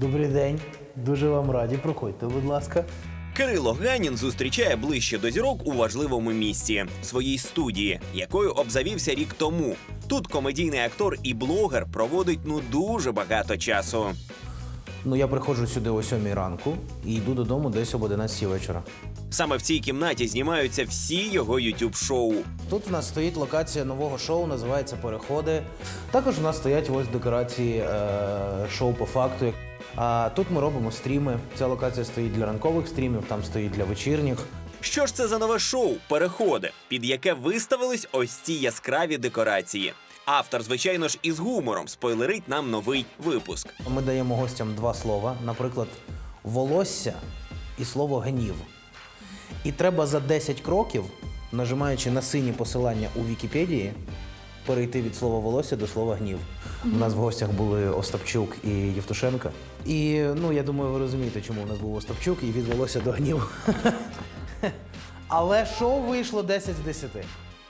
Добрий день, дуже вам раді. Проходьте, будь ласка. Кирило Ганін зустрічає ближче до зірок у важливому місці своїй студії, якою обзавівся рік тому. Тут комедійний актор і блогер проводить ну дуже багато часу. Ну я приходжу сюди о 7 ранку і йду додому десь об 11 вечора. Саме в цій кімнаті знімаються всі його youtube шоу Тут в нас стоїть локація нового шоу, називається Переходи. Також у нас стоять ось декорації е, шоу по факту. А тут ми робимо стріми. Ця локація стоїть для ранкових стрімів, там стоїть для вечірніх. Що ж це за нове шоу Переходи, під яке виставились ось ці яскраві декорації. Автор, звичайно ж, із гумором спойлерить нам новий випуск. Ми даємо гостям два слова, наприклад, волосся і слово гнів. І треба за 10 кроків, нажимаючи на сині посилання у Вікіпедії, перейти від слова волосся до слова гнів. У нас в гостях були Остапчук і Євтушенко. І ну я думаю, ви розумієте, чому у нас був Остапчук і від волосся до гнів. Але шоу вийшло 10 з 10.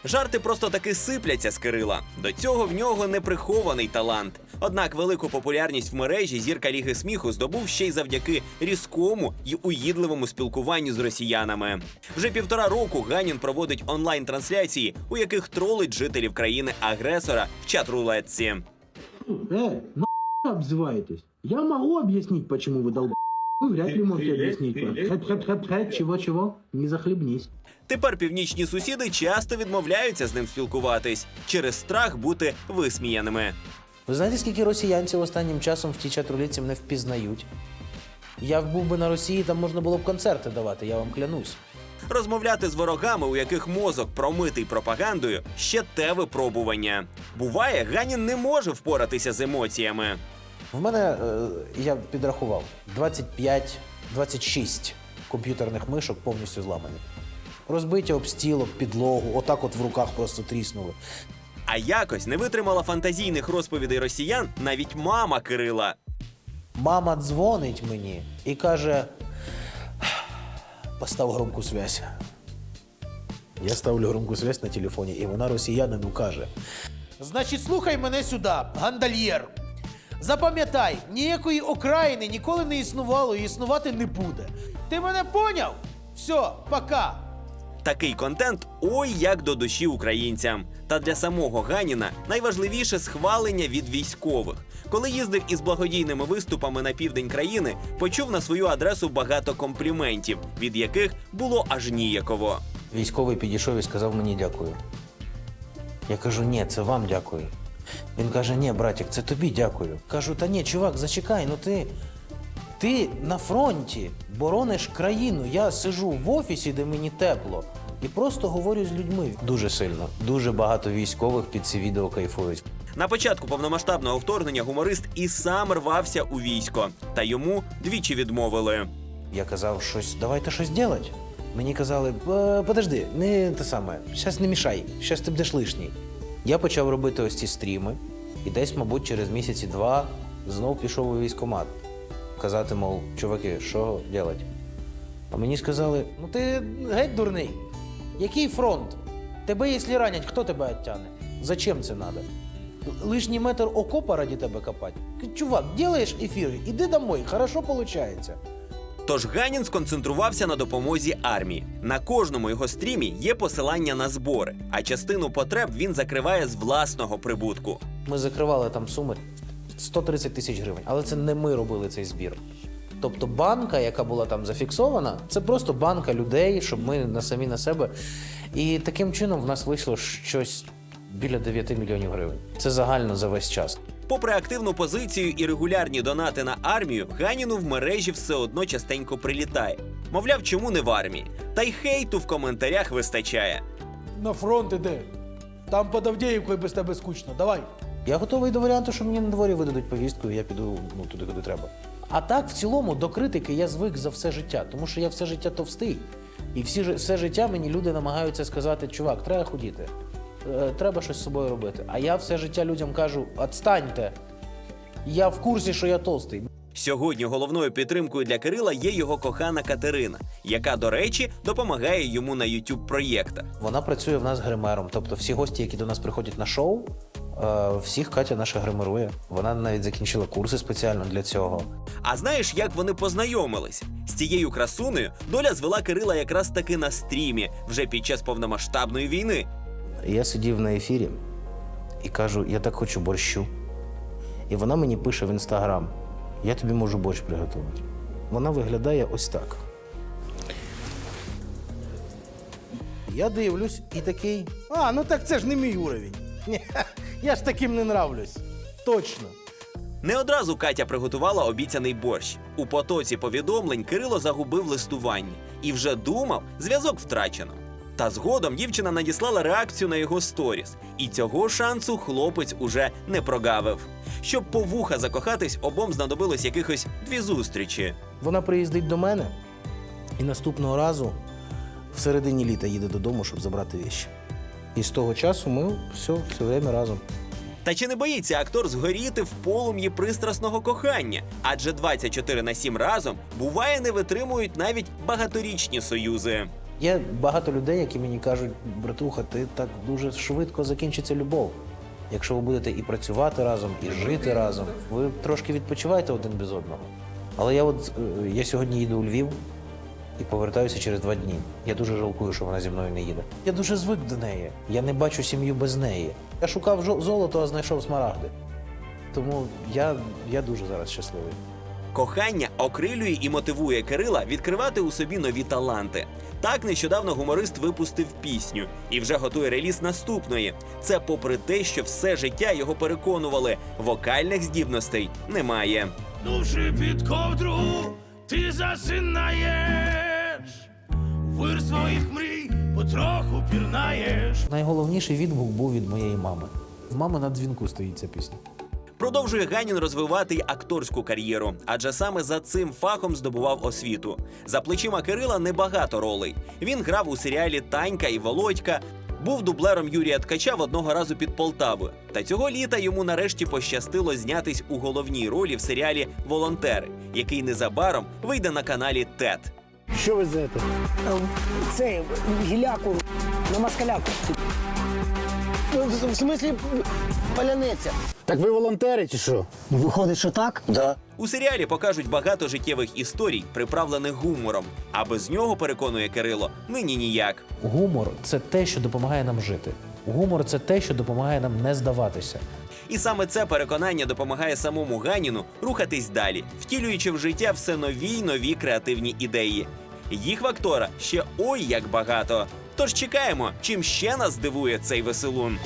Жарти просто таки сипляться з Кирила. До цього в нього неприхований талант. Однак велику популярність в мережі зірка Ліги сміху здобув ще й завдяки різкому й уїдливому спілкуванню з росіянами. Вже півтора року Ганін проводить онлайн-трансляції, у яких тролить жителів країни-агресора в чат-рулетці. Э, на обзываетесь? Я могу объяснить, почему вы долб... Вы вряд ли можете объяснить. Хэп-хэп-хэп-хэп, чего-чего? Не захлебнись. Тепер північні сусіди часто відмовляються з ним спілкуватись через страх бути висміяними. Ви знаєте, скільки росіянців останнім часом в тій чатруліці мене впізнають? Я був би на Росії, там можна було б концерти давати, я вам клянусь. Розмовляти з ворогами, у яких мозок промитий пропагандою, ще те випробування. Буває, Ганін не може впоратися з емоціями. В мене, е, я підрахував, 25-26 комп'ютерних мишок повністю зламані. Розбиті об стіл, підлогу, отак от в руках просто тріснули. А якось не витримала фантазійних розповідей росіян навіть мама Кирила. Мама дзвонить мені і каже: постав громку связь. Я ставлю громку связь на телефоні, і вона росіянину каже: Значить, слухай мене сюди, гандальєр. Запам'ятай, ніякої окраїни ніколи не існувало і існувати не буде. Ти мене поняв? Все, пока. Такий контент ой як до душі українцям. Та для самого Ганіна найважливіше схвалення від військових. Коли їздив із благодійними виступами на південь країни, почув на свою адресу багато компліментів, від яких було аж ніяково. Військовий підійшов і сказав мені дякую. Я кажу, ні, це вам дякую. Він каже, ні, братик, це тобі дякую. Кажу, та ні, чувак, зачекай, ну ти. Ти на фронті борониш країну. Я сижу в офісі, де мені тепло, і просто говорю з людьми. Дуже сильно. Дуже багато військових під ці відео кайфують. На початку повномасштабного вторгнення гуморист і сам рвався у військо, та йому двічі відмовили. Я казав, щось, давайте щось делать. Мені казали, «Е, подожди, не те саме, зараз не мішай, зараз ти будеш лишній. Я почав робити ось ці стріми, і десь, мабуть, через місяці два знов пішов у військкомат. Казати, мов, чуваки, що делать? А мені сказали: ну ти геть дурний. Який фронт? Тебе, якщо ранять, хто тебе оттяне? Зачем це треба? Лишній метр окопа раді тебе копати. Чувак, делаєш ефіри, іди домой, хорошо виходить. Тож Ганін сконцентрувався на допомозі армії. На кожному його стрімі є посилання на збори, а частину потреб він закриває з власного прибутку. Ми закривали там суми 130 тисяч гривень, але це не ми робили цей збір. Тобто банка, яка була там зафіксована, це просто банка людей, щоб ми на самі на себе. І таким чином в нас вийшло щось біля 9 мільйонів гривень. Це загально за весь час. Попри активну позицію і регулярні донати на армію, Ганіну в мережі все одно частенько прилітає. Мовляв, чому не в армії? Та й хейту в коментарях вистачає. На фронт іди. Там під Авдіївкою без тебе скучно. Давай. Я готовий до варіанту, що мені на дворі видадуть повістку, і я піду ну, туди, куди треба. А так, в цілому, до критики я звик за все життя, тому що я все життя товстий. І всі, все життя мені люди намагаються сказати, чувак, треба худіти, треба щось з собою робити. А я все життя людям кажу: отстаньте. Я в курсі, що я толстий. Сьогодні головною підтримкою для Кирила є його кохана Катерина, яка, до речі, допомагає йому на youtube проєктах. Вона працює в нас гримером. Тобто всі гості, які до нас приходять на шоу, Е, всіх Катя наша гримирує. Вона навіть закінчила курси спеціально для цього. А знаєш, як вони познайомились? З цією красунею доля звела Кирила якраз таки на стрімі, вже під час повномасштабної війни. Я сидів на ефірі і кажу: я так хочу борщу. І вона мені пише в інстаграм: я тобі можу борщ приготувати. Вона виглядає ось так. Я дивлюсь і такий. А, ну так це ж не мій уровень. Я ж таким не нравлюсь. Точно. Не одразу Катя приготувала обіцяний борщ. У потоці повідомлень Кирило загубив листування і вже думав, зв'язок втрачено. Та згодом дівчина надіслала реакцію на його сторіс, і цього шансу хлопець уже не прогавив. Щоб по вуха закохатись, обом знадобилось якихось дві зустрічі. Вона приїздить до мене і наступного разу в середині літа їде додому, щоб забрати віші. І з того часу ми все, все время разом. Та чи не боїться актор згоріти в полум'ї пристрасного кохання? Адже 24 на 7 разом буває не витримують навіть багаторічні союзи. Є багато людей, які мені кажуть, братуха, ти так дуже швидко закінчиться любов. Якщо ви будете і працювати разом, і жити разом, ви трошки відпочиваєте один без одного. Але я от е, я сьогодні їду у Львів і повертаюся через два дні. Я дуже жалкую, що вона зі мною не їде. Я дуже звик до неї. Я не бачу сім'ю без неї. Я шукав золото, а знайшов смарагди. Тому я, я дуже зараз щасливий. Кохання окрилює і мотивує Кирила відкривати у собі нові таланти. Так нещодавно гуморист випустив пісню і вже готує реліз наступної. Це попри те, що все життя його переконували, вокальних здібностей немає. Душі під ковдру, ти засинаєш, вир своїх мрій потроху пірнаєш. Найголовніший відгук був від моєї мами. В мами на дзвінку стоїть ця пісня. Продовжує Ганін розвивати й акторську кар'єру, адже саме за цим фахом здобував освіту. За плечима Кирила небагато ролей. Він грав у серіалі Танька і Володька. Був дублером Юрія Ткача в одного разу під Полтавою. Та цього літа йому нарешті пощастило знятись у головній ролі в серіалі Волонтери, який незабаром вийде на каналі ТЕТ. Що ви везете? Це гіляку на москаляку. В в смислі паляниця. Так ви волонтери чи що? Ну, виходить, що так? Да. У серіалі покажуть багато життєвих історій, приправлених гумором. А без нього переконує Кирило нині ніяк. Гумор це те, що допомагає нам жити. Гумор це те, що допомагає нам не здаватися. І саме це переконання допомагає самому Ганіну рухатись далі, втілюючи в життя все нові й нові креативні ідеї. Їх в актора ще ой як багато. Тож чекаємо, чим ще нас здивує цей веселун.